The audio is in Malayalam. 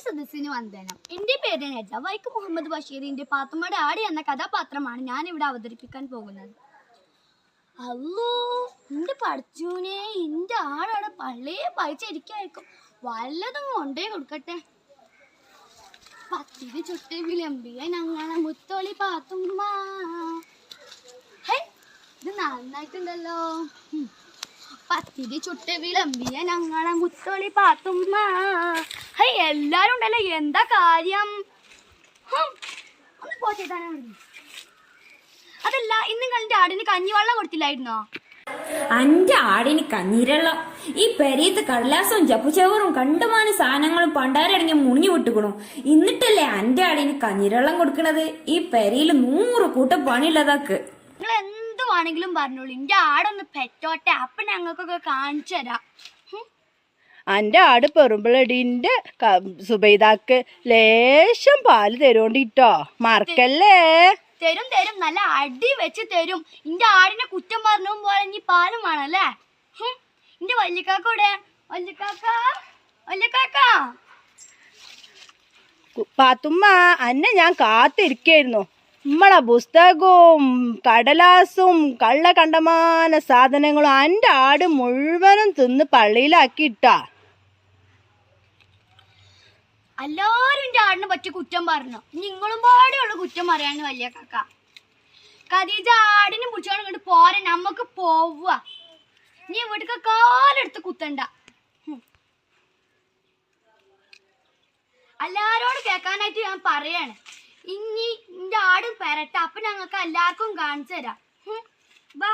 സദസ്സിന് വന്ദനം. എന്റെ പേര് നജ. വൈക്കം മുഹമ്മദ് ബഷീറിന്റെ പാത്തുമ്മയുടെ ആടി എന്ന കഥാപാത്രമാണ് ഞാൻ ഇവിടെ അവതരിപ്പിക്കാൻ പോകുന്നത്. അല്ലോ എന്റെ പഠിച്ചൂനെ എന്റെ ആടാണ്. പള്ളിയെ പഴിച്ചിരിക്കായിരിക്കും വല്ലതും കൊണ്ടേ കൊടുക്കട്ടെ. പത്തിരി ചുട്ടി വിളമ്പിയ ഞങ്ങളെ മുത്തോളി പാത്തുമ്മ. ഹേ ഇത് നന്നായിട്ടുണ്ടല്ലോ. പത്തിരി ചുട്ട് വിളമ്പിയ ഞങ്ങളെ മുത്തോളി പാത്തുമ്മ. എല്ലാരും ഉണ്ടല്ലോ. എന്താ കാര്യം? ഒന്ന് പോ അതല്ല ഇന്ന് കണ്ടിട്ട് ആടിന് കഞ്ഞിവെള്ളം കൊടുത്തില്ലായിരുന്നോ? അന്റെ ആടിന് കഞ്ഞിരള്ളം ഈ പെരീത്ത് കടലാസവും ചപ്പുചവറും കണ്ടുമാന സാധനങ്ങളും പണ്ടാരടങ്ങി മുണിഞ്ഞു വിട്ടുക്കണു. എന്നിട്ടല്ലേ അന്റെ ആടിന് കഞ്ഞിരള്ളം കൊടുക്കണത്? ഈ പെരയിൽ നൂറ് കൂട്ടം പണിയുള്ളതാക്ക്. നിങ്ങൾ എന്ത് വേണമെങ്കിലും പറഞ്ഞോളൂ. എന്റെ ആടൊന്ന് പെറ്റോട്ടെ. അപ്പൊ ഞങ്ങൾക്കൊക്കെ കാണിച്ചു തരാം. എന്റെ ആട് പെറുമ്പളടിന്റെ സുബൈദാക്ക് ലേശം പാൽ തരുകൊണ്ടിട്ടോ മറക്കല്ലേ? തരും തരും. നല്ല അടി വെച്ച് തരും. ഇന്റെ ആടിനെ കുറ്റം പറഞ്ഞു പോലെ ഇനി പാലും വേണല്ലേ. ഇന്റെ വല്യക്കാക്ക ഇവിടെ വല്യക്കാക്ക? വല്യക്കാക്ക? പാത്തുമ്മ അന്നെ ഞാൻ കാത്തിരിക്കായിരുന്നു നമ്മളെ പുസ്തകവും കടലാസും കള്ള കണ്ടമാന സാധനങ്ങളും എന്റെ ആട് മുഴുവനും തിന്ന് പള്ളിയിലാക്കിയിട്ടാ. എല്ലാരും എന്റെ ആടിനെ പറ്റി കുറ്റം പറഞ്ഞു. നിങ്ങളും പാടെയുള്ള കുറ്റം പറയാന്ന് വലിയ കാക്ക. ഖദീജ ആടിനെ പിടിച്ചോണ്ട് ഇങ്ങോട്ട് പോരെ നമുക്ക് പോവുക. നീ ഇവിടേക്ക് കാലെടുത്ത് കുത്തണ്ട. എല്ലാരോട് കേൾക്കാനായിട്ട് ഞാൻ പറയാണ്. ഇനി എന്റെ ആടും പെരട്ട അപ്പൊ ഞങ്ങൾക്ക് എല്ലാവർക്കും കാണിച്ചു തരാം. വാ